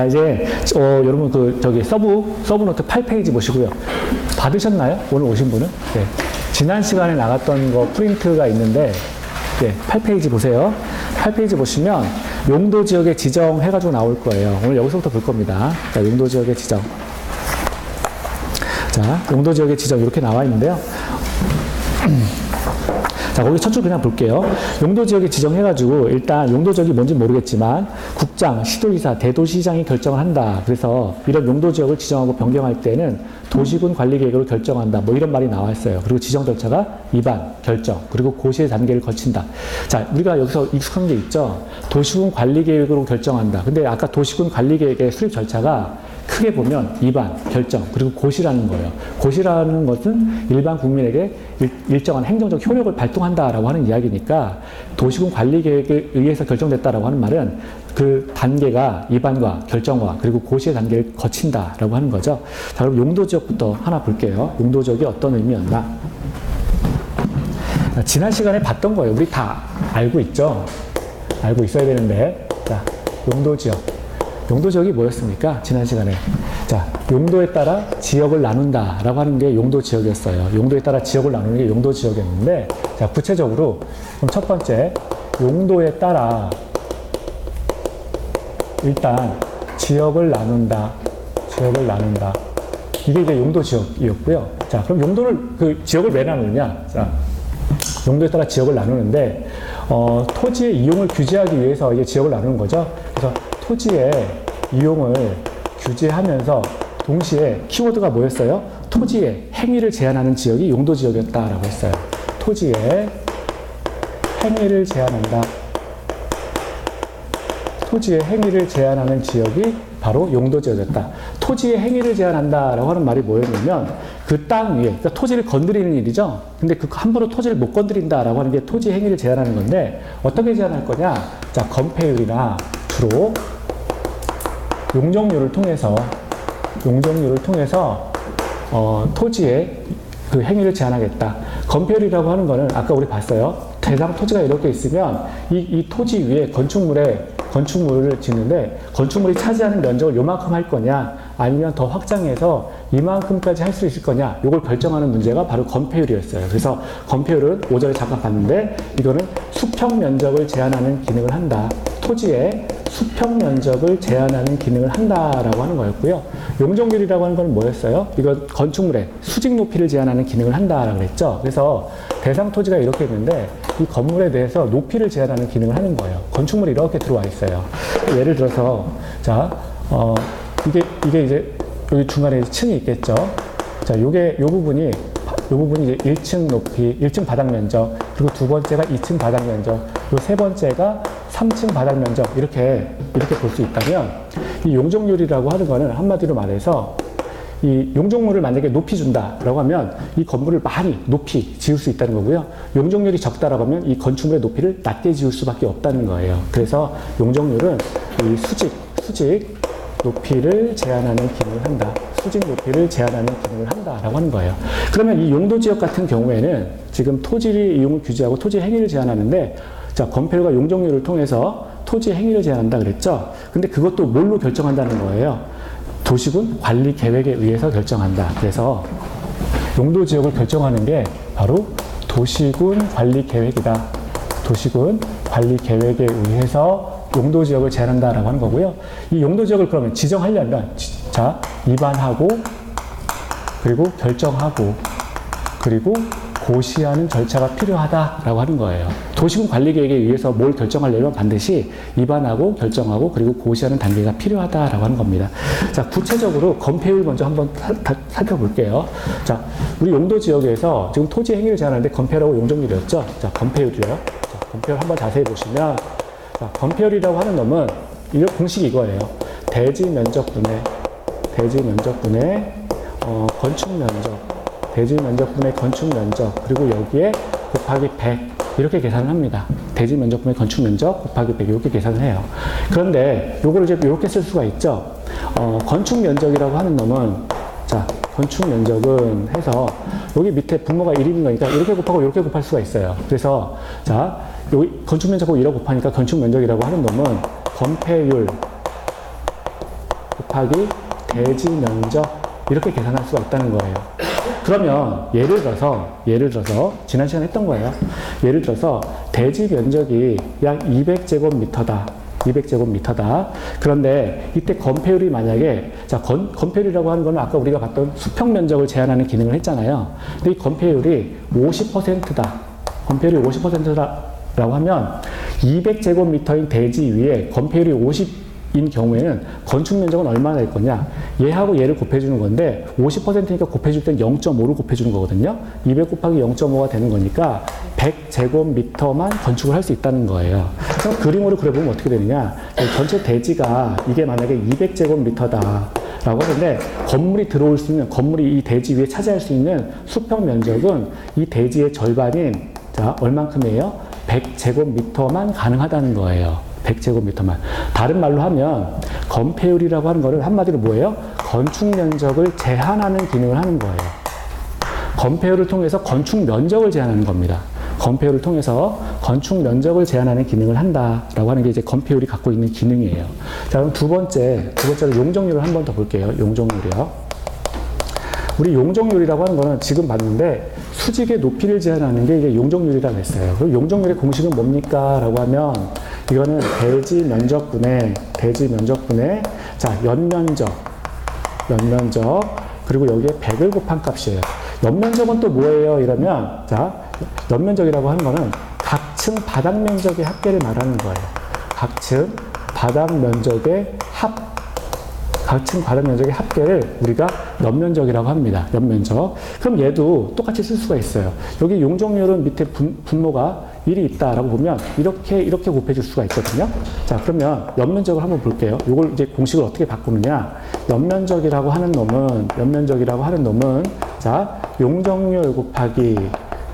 자, 이제, 어, 여러분, 그, 저기, 서브, 서브노트 8페이지 보시고요. 받으셨나요? 오늘 오신 분은? 네. 지난 시간에 나갔던 거 프린트가 있는데, 네, 8페이지 보세요. 8페이지 보시면, 용도 지역의 지정 해가지고 나올 거예요. 오늘 여기서부터 볼 겁니다. 자, 용도 지역의 지정. 자, 용도 지역의 지정 이렇게 나와 있는데요. 자, 거기 첫 줄 그냥 볼게요. 용도 지역에 지정해가지고 일단 용도 지역이 뭔지 모르겠지만 국장, 시도지사, 대도시장이 결정을 한다. 그래서 이런 용도 지역을 지정하고 변경할 때는 도시군 관리 계획으로 결정한다. 뭐 이런 말이 나와 있어요. 그리고 지정 절차가 입안, 결정, 그리고 고시의 단계를 거친다. 자, 우리가 여기서 익숙한 게 있죠. 도시군 관리 계획으로 결정한다. 근데 아까 도시군 관리 계획의 수립 절차가 크게 보면 입안, 결정, 그리고 고시라는 거예요. 고시라는 것은 일반 국민에게 일, 정한 행정적 효력을 발동한다라고 하는 이야기니까 도시군 관리 계획에 의해서 결정됐다라고 하는 말은 그 단계가 입안과 결정과 그리고 고시의 단계를 거친다라고 하는 거죠. 자, 그럼 용도 지역부터 하나 볼게요. 용도 지역이 어떤 의미였나? 자, 지난 시간에 봤던 거예요. 우리 다 알고 있죠? 알고 있어야 되는데. 자, 용도 지역. 용도 지역이 뭐였습니까? 지난 시간에. 자, 용도에 따라 지역을 나눈다라고 하는 게 용도 지역이었어요. 용도에 따라 지역을 나누는 게 용도 지역이었는데, 자, 구체적으로, 그럼 첫 번째, 용도에 따라 일단 지역을 나눈다. 지역을 나눈다. 이게 이제 용도 지역이었고요. 자, 그럼 용도를, 그 지역을 왜 나누느냐? 자, 용도에 따라 지역을 나누는데, 어, 토지의 이용을 규제하기 위해서 이게 지역을 나누는 거죠. 그래서 토지의 이용을 규제하면서 동시에 키워드가 뭐였어요? 토지의 행위를 제한하는 지역이 용도 지역이었다라고 했어요. 토지의 행위를 제한한다. 토지의 행위를 제한하는 지역이 바로 용도 지역이었다. 토지의 행위를 제한한다라고 하는 말이 뭐였냐면 그 땅 위에 그러니까 토지를 건드리는 일이죠. 근데 그 함부로 토지를 못 건드린다라고 하는 게 토지 행위를 제한하는 건데 어떻게 제한할 거냐? 자 건폐율이나 주로 용적률을 통해서 용적률을 통해서 어, 토지의 그 행위를 제한하겠다. 건폐율이라고 하는 거는 아까 우리 봤어요. 대상 토지가 이렇게 있으면 이, 이 토지 위에 건축물에 건축물을 짓는데 건축물이 차지하는 면적을 요만큼 할 거냐 아니면 더 확장해서 이만큼까지 할 수 있을 거냐 이걸 결정하는 문제가 바로 건폐율이었어요. 그래서 건폐율은 오전에 잠깐 봤는데 이거는 수평 면적을 제한하는 기능을 한다. 토지의 수평 면적을 제한하는 기능을 한다라고 하는 거였고요. 용적률이라고 하는 건 뭐였어요? 이건 건축물의 수직 높이를 제한하는 기능을 한다라고 그랬죠. 그래서 대상 토지가 이렇게 있는데 이 건물에 대해서 높이를 제한하는 기능을 하는 거예요. 건축물이 이렇게 들어와 있어요. 예를 들어서 자, 어, 이게 이게 이제 여기 중간에 층이 있겠죠. 자, 요게 요 부분이 요 부분이 이제 1층 높이, 1층 바닥 면적, 그리고 두 번째가 2층 바닥 면적, 요 세 번째가 3층 바닥 면적 이렇게 이렇게 볼 수 있다면 이 용적률이라고 하는 거는 한마디로 말해서 이 용적률을 만약에 높이 준다라고 하면 이 건물을 많이 높이 지을 수 있다는 거고요. 용적률이 적다라고 하면 이 건축물의 높이를 낮게 지을 수밖에 없다는 거예요. 그래서 용적률은 이 수직 수직 높이를 제한하는 기능을 한다. 수직 높이를 제한하는 기능을 한다라고 하는 거예요. 그러면 이 용도 지역 같은 경우에는 지금 토지 이용을 규제하고 토지 행위를 제한하는데 자, 건폐율과 용적률을 통해서 토지 행위를 제한한다 그랬죠? 근데 그것도 뭘로 결정한다는 거예요? 도시군 관리 계획에 의해서 결정한다. 그래서 용도 지역을 결정하는 게 바로 도시군 관리 계획이다. 도시군 관리 계획에 의해서 용도 지역을 제한한다라고 하는 거고요. 이 용도 지역을 그러면 지정하려면 자, 입안하고 그리고 결정하고 그리고 고시하는 절차가 필요하다라고 하는 거예요. 도시군 관리 계획에 의해서 뭘 결정하려면 반드시 입안하고 결정하고 그리고 고시하는 단계가 필요하다라고 하는 겁니다. 자, 구체적으로 건폐율 먼저 한번 사, 살펴볼게요. 자, 우리 용도 지역에서 지금 토지 행위를 제한하는데 건폐율하고 용적률이었죠. 자, 건폐율이요. 자, 건폐율 한번 자세히 보시면 자, 건폐율이라고 하는 놈은 이 공식이 이거예요. 대지 면적분의 대지 면적분의 어, 건축 면적 대지 면적분의 건축 면적 그리고 여기에 곱하기 100 이렇게 계산을 합니다. 대지 면적분의 건축 면적 곱하기 100 이렇게 계산을 해요. 그런데 요거를 이제 이렇게 쓸 수가 있죠. 어, 건축 면적이라고 하는 놈은 자 건축 면적은 해서 여기 밑에 분모가 1인 거니까 이렇게 곱하고 이렇게 곱할 수가 있어요. 그래서 자 여기 건축 면적하고 1로 곱하니까 건축 면적이라고 하는 놈은 건폐율 곱하기 대지 면적 이렇게 계산할 수가 있다는 거예요. 그러면 예를 들어서 예를 들어서 지난 시간에 했던 거예요. 예를 들어서 대지 면적이 약 200제곱미터다. 200제곱미터다. 그런데 이때 건폐율이 만약에 자 건, 건폐율이라고 하는 거는 아까 우리가 봤던 수평 면적을 제한하는 기능을 했잖아요. 근데 이 건폐율이 50%다. 건폐율이 50%다 라고 하면 200제곱미터인 대지 위에 건폐율이 50 인 경우에는 건축 면적은 얼마나 될 거냐? 얘하고 얘를 곱해주는 건데 50%니까 곱해줄 땐 0.5를 곱해주는 거거든요. 200 곱하기 0.5가 되는 거니까 100제곱미터만 건축을 할 수 있다는 거예요. 그럼 그림으로 그려보면 어떻게 되느냐? 전체 대지가 이게 만약에 200제곱미터다. 라고 하는데 건물이 들어올 수 있는 건물이 이 대지 위에 차지할 수 있는 수평 면적은 이 대지의 절반인 자 얼만큼이에요? 100제곱미터만 가능하다는 거예요. 100제곱미터만. 다른 말로 하면 건폐율이라고 하는 거를 한마디로 뭐예요? 건축 면적을 제한하는 기능을 하는 거예요. 건폐율을 통해서 건축 면적을 제한하는 겁니다. 건폐율을 통해서 건축 면적을 제한하는 기능을 한다라고 하는 게 이제 건폐율이 갖고 있는 기능이에요. 자, 그럼 두 번째, 두 번째로 용적률을 한 번 더 볼게요. 용적률이요. 우리 용적률이라고 하는 거는 지금 봤는데 수직의 높이를 제한하는 게 이게 용적률이라고 했어요. 그럼 용적률의 공식은 뭡니까? 라고 하면 이거는 대지 면적분의 대지 면적분의 자 연면적 연면적 그리고 여기에 100을 곱한 값이에요. 연면적은 또 뭐예요? 이러면 자 연면적이라고 하는 거는 각층 바닥 면적의 합계를 말하는 거예요. 각층 바닥 면적의 합 각층 바닥 면적의 합계를 우리가 연면적이라고 합니다. 연면적. 그럼 얘도 똑같이 쓸 수가 있어요. 여기 용적률은 밑에 분, 분모가 1이 있다라고 보면 이렇게 이렇게 곱해줄 수가 있거든요. 자 그러면 연면적을 한번 볼게요. 이걸 이제 공식을 어떻게 바꾸느냐? 연면적이라고 하는 놈은 연면적이라고 하는 놈은 자 용적률 곱하기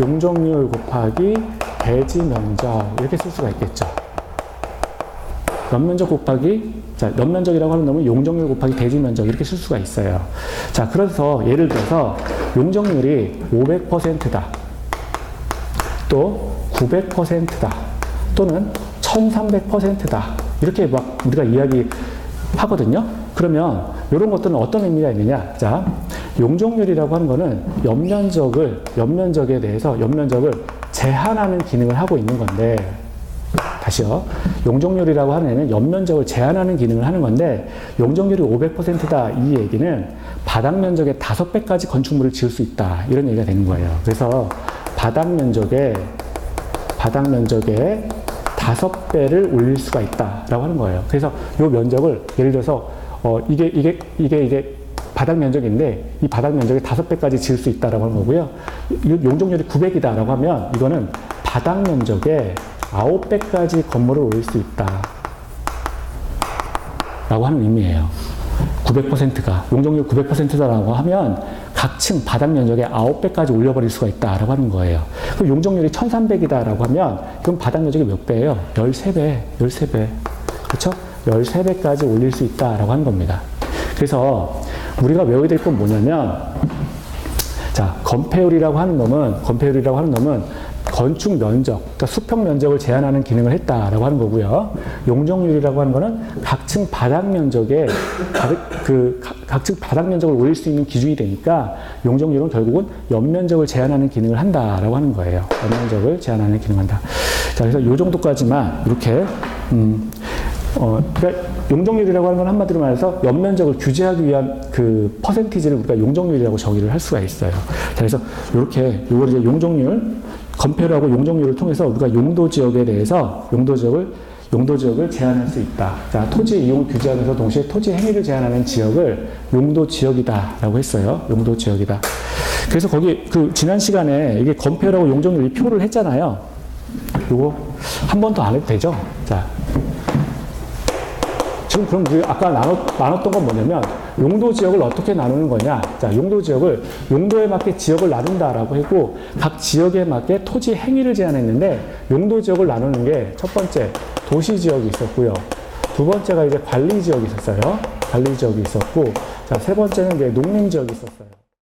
용적률 곱하기 대지 면적 이렇게 쓸 수가 있겠죠. 연면적 곱하기 자 연면적이라고 하는 놈은 용적률 곱하기 대지 면적 이렇게 쓸 수가 있어요. 자 그래서 예를 들어서 용적률이 500%다. 또 900%다. 또는 1300%다. 이렇게 막 우리가 이야기 하거든요. 그러면 이런 것들은 어떤 의미가 있느냐? 자, 용적률이라고 하는 거는 연면적을 연면적에 대해서 연면적을 제한하는 기능을 하고 있는 건데 다시요. 용적률이라고 하는 애는 연면적을 제한하는 기능을 하는 건데 용적률이 500%다 이 얘기는 바닥 면적의 5배까지 건축물을 지을 수 있다 이런 얘기가 되는 거예요. 그래서 바닥 면적에 바닥 면적의 5배를 올릴 수가 있다라고 하는 거예요. 그래서 이 면적을 예를 들어서 어 이게 이게 이게 이게 바닥 면적인데 이 바닥 면적의 5배까지 지을 수 있다라고 하는 거고요. 이 용적률이 900이다라고 하면 이거는 바닥 면적의 9배까지 건물을 올릴 수 있다. 라고 하는 의미예요. 900%가, 용적률 900%다라고 하면 각 층 바닥 면적의 9배까지 올려버릴 수가 있다라고 하는 거예요. 그럼 용적률이 1300이다라고 하면 그럼 바닥 면적이 몇 배예요? 13배, 13배. 그렇죠? 13배까지 올릴 수 있다라고 하는 겁니다. 그래서 우리가 외워야 될 건 뭐냐면 자, 건폐율이라고 하는 놈은 건폐율이라고 하는 놈은 건축 면적, 그러니까 수평 면적을 제한하는 기능을 했다라고 하는 거고요. 용적률이라고 하는 거는 각층 바닥 면적에 각- 그 각- 각층 바닥 면적을 올릴 수 있는 기준이 되니까 용적률은 결국은 연면적을 제한하는 기능을 한다라고 하는 거예요. 연면적을 제한하는 기능한다. 자, 그래서 요 정도까지만 이렇게 음, 어, 그러니까 용적률이라고 하는 건 한마디로 말해서 연면적을 규제하기 위한 그 퍼센티지를 우리가 용적률이라고 정의를 할 수가 있어요. 자, 그래서 이렇게 요걸 이제 용적률 건폐율하고 용적률을 통해서 우리가 용도 지역에 대해서 용도 지역을 용도 지역을 제한할 수 있다. 자, 토지 이용 규제하면서 동시에 토지 행위를 제한하는 지역을 용도 지역이다라고 했어요. 용도 지역이다. 그래서 거기 그 지난 시간에 이게 건폐율하고 용적률 이 표를 했잖아요. 요거 한 번 더 안 해도 되죠? 자, 지금 그럼 우리 아까 나눴, 나눴던 건 뭐냐면 용도 지역을 어떻게 나누는 거냐. 자, 용도 지역을 용도에 맞게 지역을 나눈다라고 했고 각 지역에 맞게 토지 행위를 제한했는데 용도 지역을 나누는 게 첫 번째 도시 지역이 있었고요. 두 번째가 이제 관리 지역이 있었어요. 관리 지역이 있었고 자, 세 번째는 이제 농림 지역이 있었어요.